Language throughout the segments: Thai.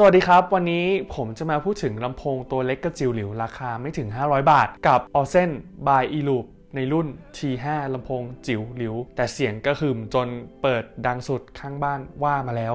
สวัสดีครับ วันนี้ผมจะมาพูดถึงลำโพงตัวเล็กกระจิ๋วหลิวราคาไม่ถึง 500 บาท กับ o s e n by e loop ในรุ่น T5 ลำโพงจิ๋วหลิว แต่เสียงกระหึ่มจนเปิดดังสุดข้างบ้านว่ามาแล้ว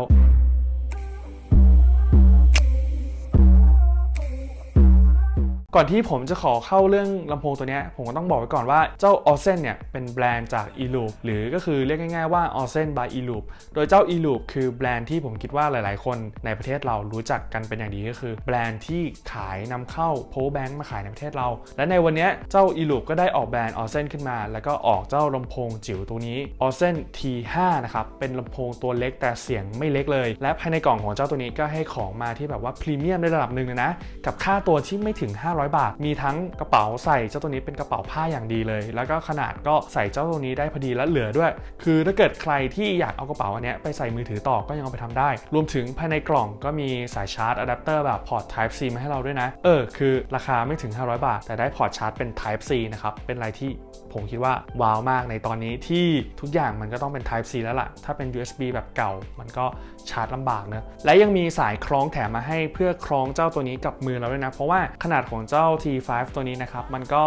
ก่อนที่ผมจะขอเข้าเรื่องลำโพงตัวนี้ผมก็ต้องบอกไว้ก่อนว่าเจ้า o s e n เนี่ยเป็นแบรนด์จาก e loop หรือก็คือเรียกง่ายๆว่า o s e n by e loop โดยเจ้า e loop คือแบรนด์ที่ผมคิดว่าหลายๆ คนในประเทศเรารู้จักกันเป็นอย่างดีก็คือ แบรนด์ที่ขายนำเข้า power bank มาขายในประเทศเรา และในวันนี้เจ้า e loop ก็ได้ออกแบรนด์ o s e n ขึ้นมา แล้วก็ออกเจ้าลำโพงจิ๋วตัวนี้ o s e n T5 นะครับเป็นลำโพงตัวเล็กแต่เสียงไม่เล็กเลย และภายในกล่องของเจ้าตัวนี้ก็ให้ของมาที่แบบว่าพรีเมียมในระดับหนึ่งเลยนะกับค่าตัวที่ไม่ถึง500บาท มีทั้งกระเป๋าใส่เจ้าตัวนี้เป็นกระเป๋าผ้าอย่างดีเลย แล้วก็ขนาดก็ใส่เจ้าตัวนี้ได้พอดีและเหลือด้วย คือถ้าเกิดใครที่อยากเอากระเป๋าอันเนี้ยไปใส่มือถือต่อก็ยังเอาไปทำได้ รวมถึงภายในกล่องก็มีสายชาร์จอะแดปเตอร์แบบพอร์ต Type C มาให้เราด้วยนะ เออ คือราคาไม่ถึง 500 บาท แต่ได้พอร์ตชาร์จเป็น Type C นะครับ เป็นอะไรที่ผมคิดว่าว้าวมากในตอนนี้ที่ทุกอย่างมันก็ต้องเป็น Type C แล้วล่ะ ถ้าเป็น USB แบบเก่ามันก็ชาร์จลำบากเนอะและยังมีสายคล้องแถมมาให้เพื่อคล้องเจ้าตัวนี้กับมือเราด้วยนะ เพราะว่าขนาดของเจ้า T5 ตัวนี้นะครับ มันก็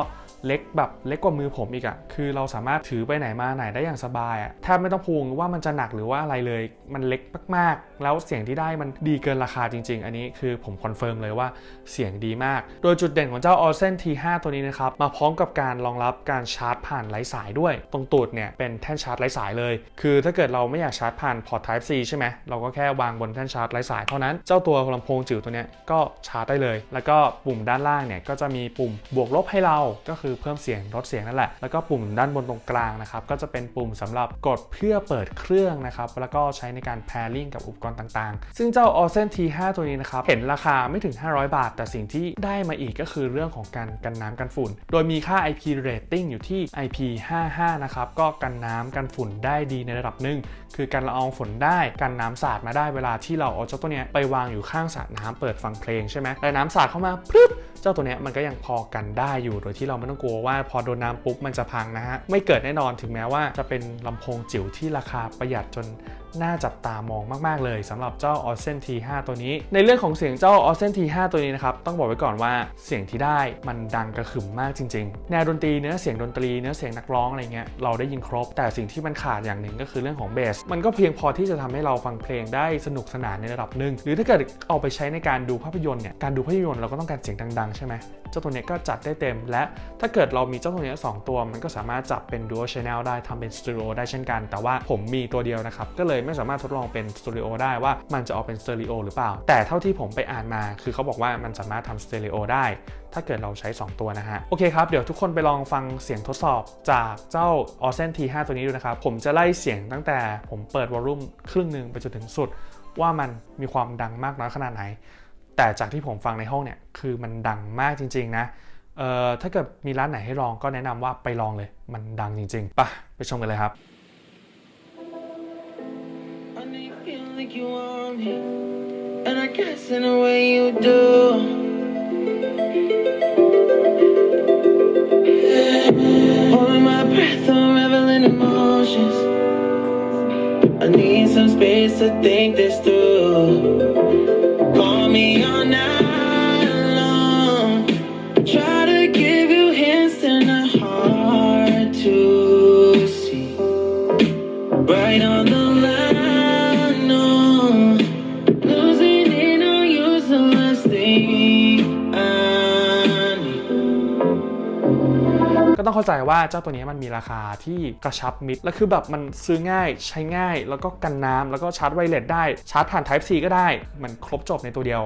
เล็กแบบเล็กกว่ามือผมอีกอะคือเราสามารถถือไปไหนมาไหนได้อย่างสบายอะแทบไม่ต้องพูงว่ามันจะหนักหรือว่าอะไรเลย มันเล็กมากๆ แล้วเสียงที่ได้มันดีเกินราคาจริง ๆ อันนี้คือผมคอนเฟิร์มเลยว่าเสียงดีมาก โดยจุดเด่นของเจ้า o s e n T5 ตัวนี้นะครับ มาพร้อมกับการรองรับการชาร์จผ่านไร้สายด้วย ตรงตูดเนี่ยเป็นแท่นชาร์จไร้สายเลย คือถ้าเกิดเราไม่อยากชาร์จผ่านพอร์ต Type C ใช่ไหมเราก็แค่วางบนแท่นชาร์จไร้สายเท่านั้น เจ้าตัวลำโพงจิ๋วตัวเนี้ยก็ชาร์จได้เลย แล้วก็ปุ่มด้านล่างเนี่ยก็จะมีปุ่มบวกลบให้เราก็คือเพิ่มเสียงลดเสียงนั่นแหละ แล้วก็ปุ่มด้านบนตรงกลางนะครับ ก็จะเป็นปุ่มสำหรับกดเพื่อเปิดเครื่องนะครับ แล้วก็ใช้ในการ pairing กับอุปกรณ์ต่างๆ ซึ่งเจ้า o s e n T5 ตัวนี้นะครับ เห็นราคาไม่ถึง 500 บาท แต่สิ่งที่ได้มาอีกก็คือเรื่องของการกันน้ำกันฝุ่น โดยมีค่า IP rating อยู่ที่ IP55 นะครับ ก็กันน้ำกันฝุ่นได้ดีในระดับหนึ่ง คือกันละอองฝนได้กันน้ำสาดมาได้เวลาที่เราเอาเจ้าตัวเนี้ยไปวางอยู่ข้างสระน้ำเปิดฟังเพลงใช่ไหมแต่น้ำสาดเข้ามาปึ๊บ เจ้าตัวเนี้ยมันก็ยังพอกันได้อยู่โดยที่เราไม่ต้องกลัวว่าพอโดนน้ำปุ๊บมันจะพังนะฮะไม่เกิดแน่นอนถึงแม้ว่าจะเป็นลำโพงจิ๋วที่ราคาประหยัดจน น่าจับตามองมากๆเลยสำหรับเจ้า o s e n T5 ตัวนี้ ในเรื่องของเสียงเจ้า o s e n T5 ตัวนี้นะครับต้องบอกไว้ก่อนว่าเสียงที่ได้มันดังกระหึ่มมากจริงๆแนวดนตรีเนื้อเสียงดนตรีเนื้อเสียงนักร้องอะไรเงี้ยเราได้ยินครบ แต่สิ่งที่มันขาดอย่างหนึ่งก็คือเรื่องของเบสมันก็เพียงพอที่จะทำให้เราฟังเพลงได้สนุกสนานในระดับหนึ่งหรือถ้าเกิดเอาไปใช้ในการดูภาพยนตร์เนี่ยการดูภาพยนตร์เราก็ต้องการเสียงดังๆใช่ไหมเจ้าตัวเนี้ยก็จัดได้เต็ม และถ้าเกิดเรามีเจ้าตัวเนี้ยสองตัว มันก็สามารถจับเป็น dual channel ได้ทำเป็นสตูดิโอได้เช่นกัน แต่ว่าผมมีตัวเดียวนะครับ ก็เลยไม่สามารถทดลองเป็นสตูดิโอได้ว่ามันจะออกเป็นสเตอริโอหรือเปล่า แต่เท่าที่ผมไปอ่านมา คือเขาบอกว่ามันสามารถทำสเตอริโอได้ ถ้าเกิดเราใช้ 2 ตัวนะฮะ โอเคครับ เดี๋ยวทุกคนไปลองฟังเสียงทดสอบจากเจ้า o s e n T5 ตัวนี้ดูนะครับ ผมจะไล่เสียงตั้งแต่ผมเปิดวอลลุ่มครึ่งหนึ่งไปจนถึงสุด ว่ามันมีความดังมากน้อยขนาดไหน แต่จากที่ผมฟังในห้องเนี่ยคือมันดังมากจริง ๆ นะเอ่อถ้าเกิดมีร้านไหนให้ลองก็แนะนำว่าไปลองเลย มันดังจริงๆปะไปชมกันเลยครับ I need some space to think this through. Me all night ต้องเข้าใจว่าเจ้าตัวนี้มันมีราคาที่กระชับมิด และคือแบบมันซื้อง่ายใช้ง่าย แล้วก็กันน้ำแล้วก็ชาร์จไวเลสได้ชาร์จผ่าน Type C ก็ได้ มันครบจบในตัวเดียว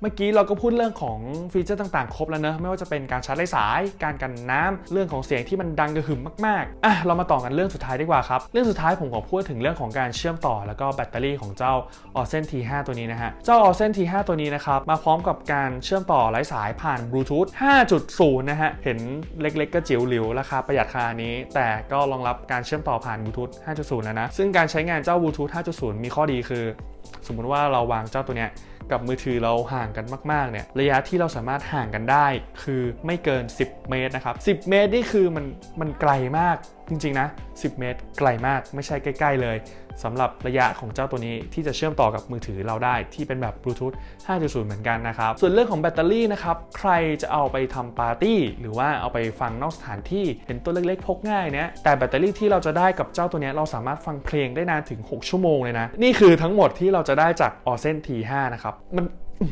เมื่อกี้เราก็พูดเรื่องของฟีเจอร์ต่างๆ ครบแล้วเนอะไม่ว่าจะเป็นการชาร์จไร้สาย การกันน้ำเรื่องของเสียงที่มันดังกระหึ่มมากๆอะเรามาต่อกันเรื่องสุดท้ายดีกว่าครับ เรื่องสุดท้ายผมขอพูดถึงเรื่องของการเชื่อมต่อแล้วก็แบตเตอรี่ของเจ้า o s e n T5 ตัวนี้นะฮะ เจ้า o s e n T5 ตัวนี้นะครับมาพร้อมกับการเชื่อมต่อไร้สายผ่านบลูทูธ5.0 นะฮะ เห็นเล็กๆ ก็จิ๋วหลิวราคาประหยัดขนานี้ แต่ก็รองรับการเชื่อมต่อผ่านบลูทูธ5.0นะนะ ซึ่งการใช้งานเจ้าบลูทูธ5.0 มีข้อดีคือ สมมุติว่าเราวางเจ้าตัวเนี้ย กับมือถือเราห่างกันมากๆเนี่ยระยะที่เราสามารถห่างกันได้ คือไม่เกิน 10 เมตรนะครับ10 เมตรนี่คือมันมันไกลมาก จริงๆนะ 10 เมตรไกลมากไม่ใช่ใกล้ ๆ เลยสำหรับระยะของเจ้าตัวนี้ที่จะเชื่อมต่อกับมือถือเราได้ที่เป็นแบบบลูทูธ 5.0 เหมือนกันนะครับ ส่วนเรื่องของแบตเตอรี่นะครับ ใครจะเอาไปทำปาร์ตี้ หรือว่าเอาไปฟังนอกสถานที่เห็นตัวเล็กๆ พกง่ายเนี้ยแต่แบตเตอรี่ที่เราจะได้กับเจ้าตัวนี้เราสามารถฟังเพลงได้นานถึง 6 ชั่วโมงเลยนะ นี่คือทั้งหมดที่เราจะได้จาก o r s e n T5 นะครับมัน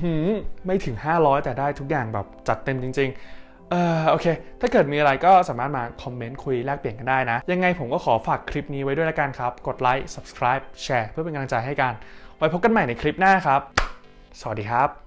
หือไม่ถึง 500 แต่ได้ทุกอย่างแบบจัดเต็มจริง ๆ เออโอเค ถ้าเกิดมีอะไรก็สามารถมาคอมเมนต์คุยแลกเปลี่ยนกันได้นะ ยังไงผมก็ขอฝากคลิปนี้ไว้ด้วยละกันครับ กดไลค์ subscribe แชร์เพื่อเป็นกำลังใจให้กัน ไว้พบกันใหม่ในคลิปหน้าครับ สวัสดีครับ